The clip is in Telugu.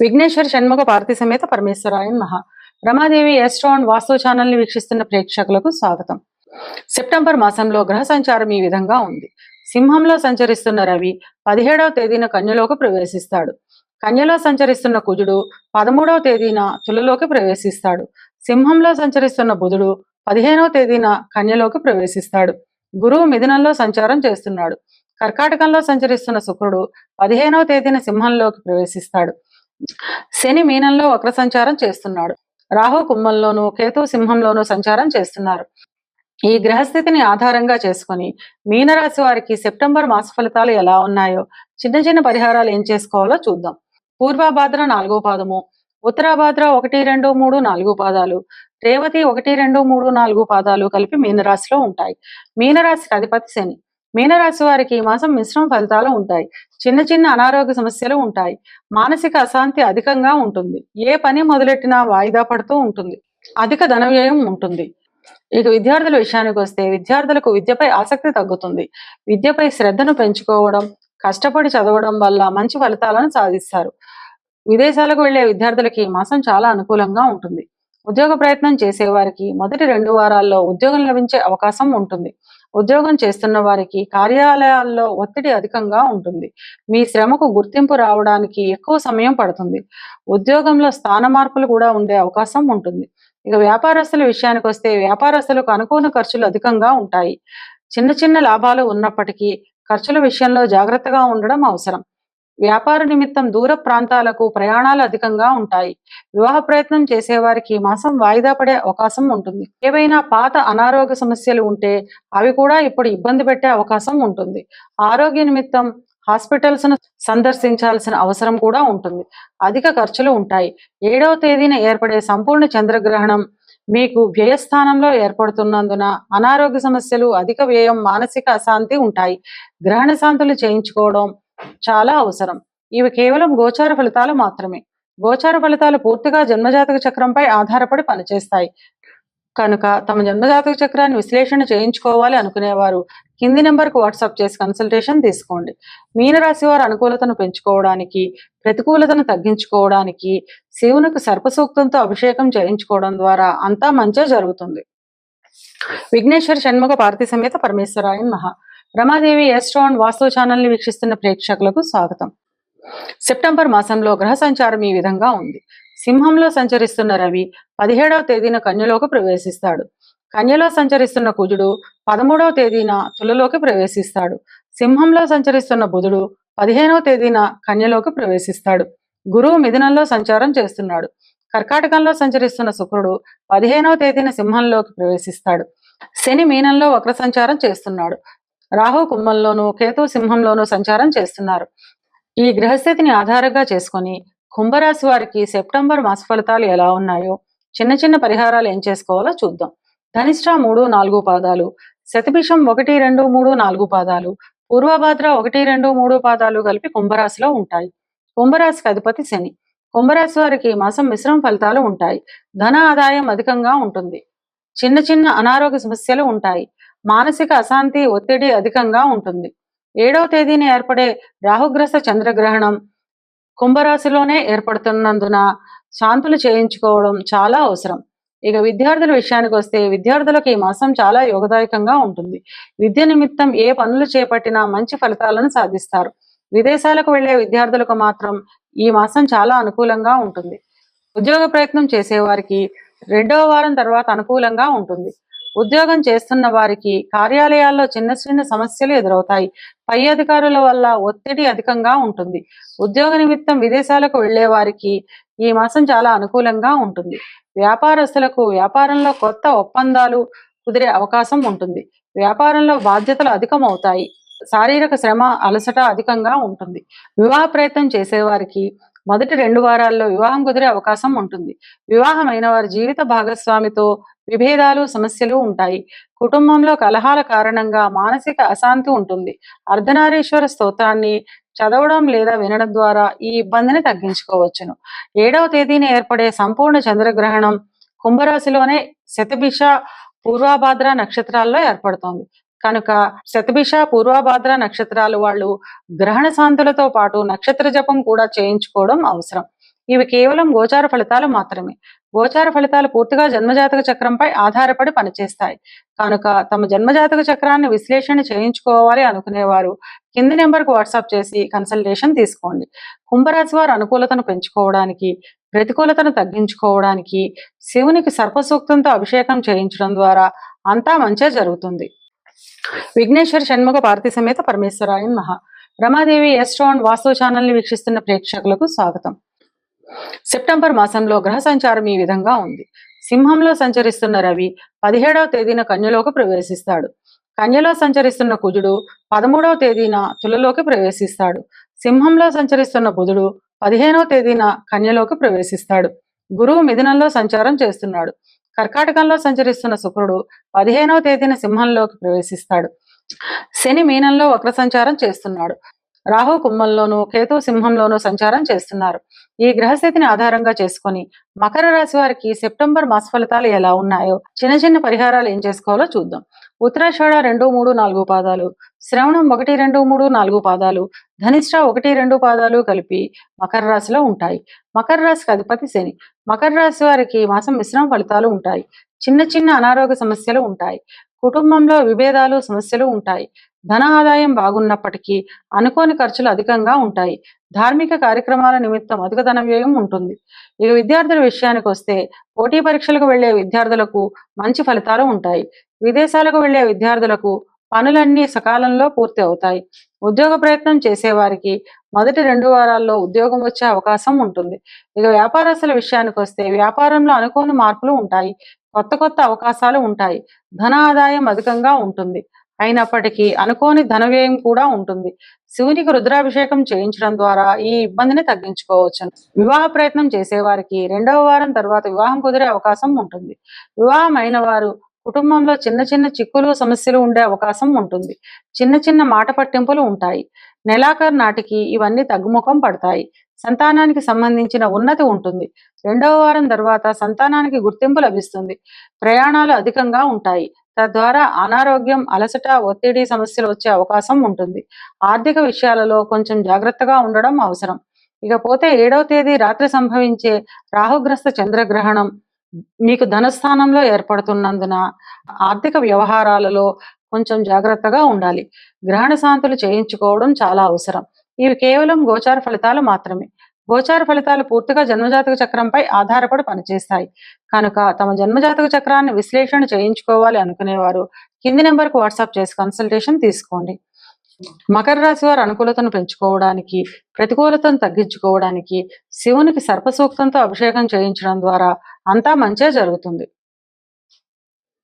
విఘ్నేశ్వర షణ్ముఖ పార్థి సమేత పరమేశ్వరాయ మహా రమాదేవి ఎస్ట్రాన్ వాస్తు ఛానల్ని వీక్షిస్తున్న ప్రేక్షకులకు స్వాగతం. సెప్టెంబర్ మాసంలో గ్రహ సంచారం ఈ విధంగా ఉంది. సింహంలో సంచరిస్తున్న రవి పదిహేడవ తేదీన కన్యలోకి ప్రవేశిస్తాడు. కన్యలో సంచరిస్తున్న కుజుడు పదమూడవ తేదీన తులలోకి ప్రవేశిస్తాడు. సింహంలో సంచరిస్తున్న బుధుడు పదిహేనవ తేదీన కన్యలోకి ప్రవేశిస్తాడు. గురువు మిథునంలో సంచారం చేస్తున్నాడు. కర్కాటకంలో సంచరిస్తున్న శుక్రుడు పదిహేనవ తేదీన సింహంలోకి ప్రవేశిస్తాడు. శని మీనంలో వక్ర సంచారం చేస్తున్నాడు. రాహు కుంభంలోను కేతు సింహంలోనూ సంచారం చేస్తున్నారు. ఈ గ్రహస్థితిని ఆధారంగా చేసుకొని మీనరాశి వారికి సెప్టెంబర్ మాస ఫలితాలు ఎలా ఉన్నాయో చిన్న చిన్న పరిహారాలు ఏం చేసుకోవాలో చూద్దాం. పూర్వభాద్ర నాలుగో పాదము ఉత్తరాభాద్ర ఒకటి రెండు మూడు నాలుగు పాదాలు రేవతి ఒకటి రెండు మూడు నాలుగు పాదాలు కలిపి మీనరాశిలో ఉంటాయి. మీనరాశికి అధిపతి శని. మీనరాశి వారికి ఈ మాసం మిశ్రమ ఫలితాలు ఉంటాయి. చిన్న చిన్న అనారోగ్య సమస్యలు ఉంటాయి. మానసిక అశాంతి అధికంగా ఉంటుంది. ఏ పని మొదలెట్టినా వాయిదా పడుతూ ఉంటుంది. అధిక ధన వ్యయం ఉంటుంది. ఇక విద్యార్థుల విషయానికి వస్తే విద్యార్థులకు విద్యపై ఆసక్తి తగ్గుతుంది. విద్యపై శ్రద్ధను పెంచుకోవడం కష్టపడి చదవడం వల్ల మంచి ఫలితాలను సాధిస్తారు. విదేశాలకు వెళ్ళే విద్యార్థులకి ఈ మాసం చాలా అనుకూలంగా ఉంటుంది. ఉద్యోగ ప్రయత్నం చేసేవారికి మొదటి రెండు వారాల్లో ఉద్యోగం లభించే అవకాశం ఉంటుంది. ఉద్యోగం చేస్తున్న వారికి కార్యాలయాల్లో ఒత్తిడి అధికంగా ఉంటుంది. మీ శ్రమకు గుర్తింపు రావడానికి ఎక్కువ సమయం పడుతుంది. ఉద్యోగంలో స్థాన మార్పులు కూడా ఉండే అవకాశం ఉంటుంది. ఇక వ్యాపారస్తుల విషయానికి వస్తే వ్యాపారస్తులకు అనుకూల ఖర్చులు అధికంగా ఉంటాయి. చిన్న చిన్న లాభాలు ఉన్నప్పటికీ ఖర్చుల విషయంలో జాగ్రత్తగా ఉండడం అవసరం. వ్యాపార నిమిత్తం దూర ప్రాంతాలకు ప్రయాణాలు అధికంగా ఉంటాయి. వివాహ ప్రయత్నం చేసేవారికి మాసం వాయిదా పడే అవకాశం ఉంటుంది. ఏవైనా పాత అనారోగ్య సమస్యలు ఉంటే అవి కూడా ఇప్పుడు ఇబ్బంది పెట్టే అవకాశం ఉంటుంది. ఆరోగ్య నిమిత్తం హాస్పిటల్స్ను సందర్శించాల్సిన అవసరం కూడా ఉంటుంది. అధిక ఖర్చులు ఉంటాయి. ఏడవ తేదీన ఏర్పడే సంపూర్ణ చంద్రగ్రహణం మీకు వ్యయస్థానంలో ఏర్పడుతున్నందున అనారోగ్య సమస్యలు అధిక వ్యయం మానసిక అశాంతి ఉంటాయి. గ్రహణ శాంతులు చేయించుకోవడం చాలా అవసరం. ఇవి కేవలం గోచార ఫలితాలు మాత్రమే. గోచార ఫలితాలు పూర్తిగా జన్మజాతక చక్రంపై ఆధారపడి పనిచేస్తాయి. కనుక తమ జన్మజాతక చక్రాన్ని విశ్లేషణ చేయించుకోవాలి అనుకునేవారు. కింది నెంబర్కు వాట్సాప్ చేసి కన్సల్టేషన్ తీసుకోండి. మీనరాశి వారు అనుకూలతను పెంచుకోవడానికి ప్రతికూలతను తగ్గించుకోవడానికి శివునికి సర్పసూక్తంతో అభిషేకం చేయించుకోవడం ద్వారా అంతా మంచే జరుగుతుంది. విఘ్నేశ్వర షణ్ముఖ పార్థి సమేత పరమేశ్వరాయన్ మహా రమాదేవి ఎస్ట్రాన్ వాస్తు ఛానల్ని వీక్షిస్తున్న ప్రేక్షకులకు స్వాగతం. సెప్టెంబర్ మాసంలో గ్రహ సంచారం ఈ విధంగా ఉంది. సింహంలో సంచరిస్తున్న రవి పదిహేడవ తేదీన కన్యలోకి ప్రవేశిస్తాడు. కన్యలో సంచరిస్తున్న కుజుడు పదమూడవ తేదీన తులలోకి ప్రవేశిస్తాడు. సింహంలో సంచరిస్తున్న బుధుడు పదిహేనవ తేదీన కన్యలోకి ప్రవేశిస్తాడు. గురువు మిథునంలో సంచారం చేస్తున్నాడు. కర్కాటకంలో సంచరిస్తున్న శుక్రుడు పదిహేనవ తేదీన సింహంలోకి ప్రవేశిస్తాడు. శని మీనంలో వక్ర సంచారం చేస్తున్నాడు. రాహు కుంభంలోనూ కేతు సింహంలోను సంచారం చేస్తున్నారు. ఈ గ్రహస్థితిని ఆధారంగా చేసుకొని కుంభరాశి వారికి సెప్టెంబర్ మాస ఫలితాలు ఎలా ఉన్నాయో చిన్న చిన్న పరిహారాలు ఏం చేసుకోవాలో చూద్దాం. ధనిష్ట మూడు నాలుగు పాదాలు శతభిషం ఒకటి రెండు మూడు నాలుగు పాదాలు పూర్వభాద్ర ఒకటి రెండు మూడు పాదాలు కలిపి కుంభరాశిలో ఉంటాయి. కుంభరాశికి అధిపతి శని. కుంభరాశి వారికి మాసం మిశ్రమ ఫలితాలు ఉంటాయి. ధన ఆదాయం అధికంగా ఉంటుంది. చిన్న చిన్న అనారోగ్య సమస్యలు ఉంటాయి. మానసిక అశాంతి ఒత్తిడి అధికంగా ఉంటుంది. ఏడవ తేదీన ఏర్పడే రాహుగ్రస్త చంద్రగ్రహణం కుంభరాశిలోనే ఏర్పడుతున్నందున శాంతులు చేయించుకోవడం చాలా అవసరం. ఇక విద్యార్థుల విషయానికి వస్తే విద్యార్థులకు ఈ మాసం చాలా యోగదాయకంగా ఉంటుంది. విద్య నిమిత్తం ఏ పనులు చేపట్టినా మంచి ఫలితాలను సాధిస్తారు. విదేశాలకు వెళ్ళే విద్యార్థులకు మాత్రం ఈ మాసం చాలా అనుకూలంగా ఉంటుంది. ఉద్యోగ ప్రయత్నం చేసేవారికి రెండవ వారం తర్వాత అనుకూలంగా ఉంటుంది. ఉద్యోగం చేస్తున్న వారికి కార్యాలయాల్లో చిన్న చిన్న సమస్యలు ఎదురవుతాయి. పై అధికారుల వల్ల ఒత్తిడి అధికంగా ఉంటుంది. ఉద్యోగ నిమిత్తం విదేశాలకు వెళ్ళే వారికి ఈ మాసం చాలా అనుకూలంగా ఉంటుంది. వ్యాపారస్తులకు వ్యాపారంలో కొత్త ఒప్పందాలు కుదిరే అవకాశం ఉంటుంది. వ్యాపారంలో బాధ్యతలు అధికం అవుతాయి శారీరక శ్రమ అలసట అధికంగా ఉంటుంది. వివాహ ప్రయత్నం చేసేవారికి మొదటి రెండు వారాల్లో వివాహం కుదిరే అవకాశం ఉంటుంది. వివాహమైన వారి జీవిత భాగస్వామితో విభేదాలు సమస్యలు ఉంటాయి. కుటుంబంలో కలహాల కారణంగా మానసిక అశాంతి ఉంటుంది. అర్ధనారీశ్వర స్తోత్రాన్ని చదవడం లేదా వినడం ద్వారా ఈ ఇబ్బందిని తగ్గించుకోవచ్చును. ఏడవ తేదీన ఏర్పడే సంపూర్ణ చంద్రగ్రహణం కుంభరాశిలోనే శతభిష పూర్వభాద్ర నక్షత్రాల్లో ఏర్పడుతోంది. కనుక శతభిష పూర్వభాద్ర నక్షత్రాలు వాళ్ళు గ్రహణ శాంతులతో పాటు నక్షత్ర జపం కూడా చేయించుకోవడం అవసరం. ఇవి కేవలం గోచార ఫలితాలు మాత్రమే. గోచార ఫలితాలు పూర్తిగా జన్మజాతక చక్రంపై ఆధారపడి పనిచేస్తాయి. కనుక తమ జన్మజాతక చక్రాన్ని విశ్లేషణ చేయించుకోవాలి అనుకునేవారు కింది నెంబర్కు వాట్సాప్ చేసి కన్సల్టేషన్ తీసుకోండి. కుంభరాశి వారు అనుకూలతను పెంచుకోవడానికి ప్రతికూలతను తగ్గించుకోవడానికి శివునికి సర్పసూక్తంతో అభిషేకం చేయించడం ద్వారా అంతా మంచే జరుగుతుంది. విఘ్నేశ్వర షణ్ముఖ పార్థి సమేత పరమేశ్వరాయన్ మహా రమాదేవి ఎస్ట్రాన్ వాస్తు ఛానల్ని వీక్షిస్తున్న ప్రేక్షకులకు స్వాగతం. సెప్టెంబర్ మాసంలో గ్రహ సంచారం ఈ విధంగా ఉంది. సింహంలో సంచరిస్తున్న రవి పదిహేడవ తేదీన కన్యలోకి ప్రవేశిస్తాడు. కన్యలో సంచరిస్తున్న కుజుడు పదమూడవ తేదీన తులలోకి ప్రవేశిస్తాడు. సింహంలో సంచరిస్తున్న బుధుడు పదిహేనవ తేదీన కన్యలోకి ప్రవేశిస్తాడు. గురువు మిథునంలో సంచారం చేస్తున్నాడు. కర్కాటకంలో సంచరిస్తున్న శుక్రుడు పదిహేనవ తేదీన సింహంలోకి ప్రవేశిస్తాడు. శని మీనంలో వక్ర సంచారం చేస్తున్నాడు. రాహు కుంభంలోను కేతు సింహంలోనూ సంచారం చేస్తున్నారు. ఈ గ్రహస్థితిని ఆధారంగా చేసుకొని మకర రాశి వారికి సెప్టెంబర్ మాస ఫలితాలు ఎలా ఉన్నాయో చిన్న చిన్న పరిహారాలు ఏం చేసుకోవాలో చూద్దాం. ఉత్తరాషాఢ రెండు మూడు నాలుగు పాదాలు శ్రవణం ఒకటి రెండు మూడు నాలుగు పాదాలు ధనిష్ట ఒకటి రెండు పాదాలు కలిపి మకర రాశిలో ఉంటాయి. మకర రాశికి అధిపతి శని. మకర రాశి వారికి మాసం మిశ్రమ ఫలితాలు ఉంటాయి. చిన్న చిన్న అనారోగ్య సమస్యలు ఉంటాయి. కుటుంబంలో విభేదాలు సమస్యలు ఉంటాయి. ధన ఆదాయం బాగున్నప్పటికీ అనుకోని ఖర్చులు అధికంగా ఉంటాయి. ధార్మిక కార్యక్రమాల నిమిత్తం అధిక ధన వ్యయం ఉంటుంది. ఇక విద్యార్థుల విషయానికి వస్తే పోటీ పరీక్షలకు వెళ్ళే విద్యార్థులకు మంచి ఫలితాలు ఉంటాయి. విదేశాలకు వెళ్ళే విద్యార్థులకు పనులన్నీ సకాలంలో పూర్తి అవుతాయి. ఉద్యోగ ప్రయత్నం చేసేవారికి మొదటి రెండు వారాల్లో ఉద్యోగం వచ్చే అవకాశం ఉంటుంది. ఇక వ్యాపారస్తుల విషయానికి వస్తే వ్యాపారంలో అనుకోని మార్పులు ఉంటాయి. కొత్త కొత్త అవకాశాలు ఉంటాయి. ధన ఆదాయం అధికంగా ఉంటుంది. అయినప్పటికీ అనుకోని ధన వ్యయం కూడా ఉంటుంది. శివునికి రుద్రాభిషేకం చేయించడం ద్వారా ఈ ఇబ్బందిని తగ్గించుకోవచ్చు. వివాహ ప్రయత్నం చేసేవారికి రెండవ వారం తర్వాత వివాహం కుదిరే అవకాశం ఉంటుంది. వివాహం అయిన వారు కుటుంబంలో చిన్న చిన్న చిక్కులు సమస్యలు ఉండే అవకాశం ఉంటుంది. చిన్న చిన్న మాట పట్టింపులు ఉంటాయి. నెలాఖరు నాటికి ఇవన్నీ తగ్గుముఖం పడతాయి. సంతానానికి సంబంధించిన ఉన్నతి ఉంటుంది. రెండవ వారం తర్వాత సంతానానికి గుర్తింపు లభిస్తుంది. ప్రయాణాలు అధికంగా ఉంటాయి. తద్వారా అనారోగ్యం అలసట ఒత్తిడి సమస్యలు వచ్చే అవకాశం ఉంటుంది. ఆర్థిక విషయాలలో కొంచెం జాగ్రత్తగా ఉండడం అవసరం. ఇకపోతే ఏడవ తేదీ రాత్రి సంభవించే రాహుగ్రస్త చంద్రగ్రహణం మీకు ధనస్థానంలో ఏర్పడుతున్నందున ఆర్థిక వ్యవహారాలలో కొంచెం జాగ్రత్తగా ఉండాలి. గ్రహణ శాంతులు చేయించుకోవడం చాలా అవసరం. ఇవి కేవలం గోచార ఫలితాలు మాత్రమే. గోచార ఫలితాలు పూర్తిగా జన్మజాతక చక్రంపై ఆధారపడి పనిచేస్తాయి. కనుక తమ జన్మజాతక చక్రాన్ని విశ్లేషణ చేయించుకోవాలి అనుకునేవారు కింది నెంబర్కు వాట్సాప్ చేసి కన్సల్టేషన్ తీసుకోండి. మకర రాశి వారు అనుకూలతను పెంచుకోవడానికి ప్రతికూలతను తగ్గించుకోవడానికి శివునికి సర్పసూక్తంతో అభిషేకం చేయించడం ద్వారా అంతా మంచే జరుగుతుంది.